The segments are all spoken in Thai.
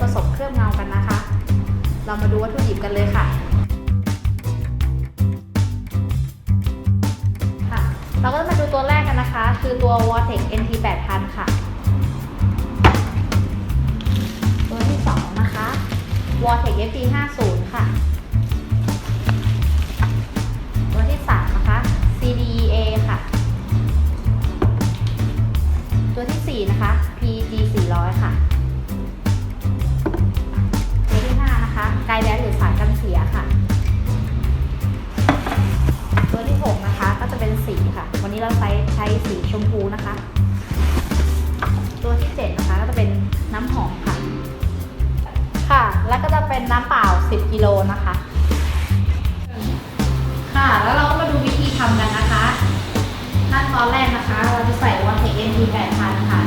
ผสมเคลือบเงากันนะคะ เรามาดูวัตถุดิบกันเลยค่ะค่ะ เราก็จะมาดูตัวแรกกันนะคะ คือตัว Vortex NT 8000 ค่ะ ตัวที่ 2 นะคะ Vortex FT 50ค่ะ ตัวที่ 3 นะคะ CDA ค่ะ ตัวที่ 4 นะคะ PG พูนะคะ ตัวที่7นะคะก็จะเป็นน้ำหอมค่ะ ค่ะ แล้วก็จะเป็นน้ำเปล่า 10 กิโลนะคะ ค่ะ แล้วเราก็มาดูวิธีทำกันนะคะ ขั้นตอนแรกนะคะ เราจะใส่วันเทคเอ็นทีแปดพันค่ะ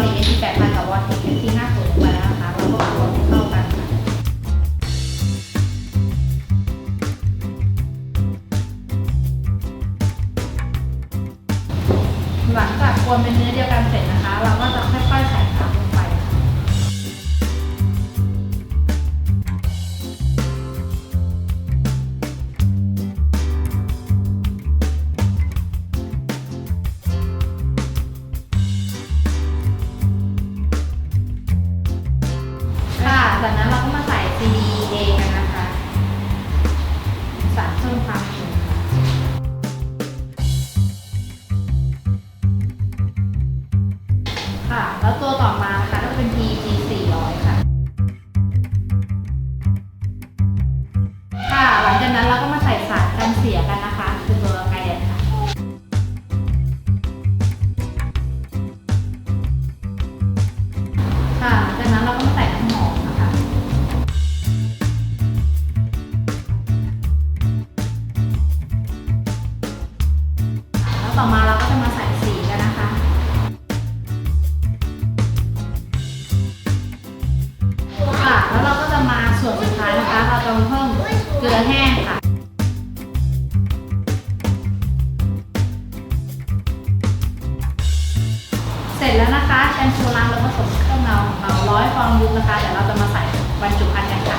ใส่เอที่แปดพันกับวอลเทเอที่ห้าศูนย์ลงไปแล้วนะคะแล้วก็คนเข้ากันค่ะหลังจากกวนเป็นเนื้อเดียวกันเสร็จนะคะ เราก็จะค่อยๆใส่ จากนั้นเราก็มาใส่ CDA กันนะคะสารเพิ่มความเค็มค่ะค่ะ แล้วตัวต่อมานะคะก็เป็น PG 400 ค่ะ ค่ะ หลังจากนั้นเราก็มาใส่สารกันเสียกันนะคะ ต่อมาเราก็จะมาใส่สีกันนะคะ ค่ะ แล้วเราก็จะมาส่วนสุดท้ายนะคะ เราจะมาเพิ่มเกลือแห้งค่ะเสร็จแล้วนะคะแชมพูล้างแล้วผสมเครื่องเงาของเราร้อยฟองยุบนะคะเดี๋ยวเราจะมาใส่บรรจุภัณฑ์กันค่ะ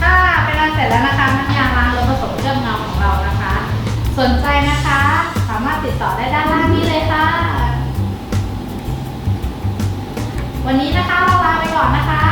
ค่ะเป็นอันเสร็จแล้วนะคะน้ำยาล้างแล้วผสมเครื่องเงาของเรานะคะ สนใจนะคะ ดต่อได้ด้านล่างนี้เลยค่ะ วันนี้นะคะเราลาไปก่อนนะคะ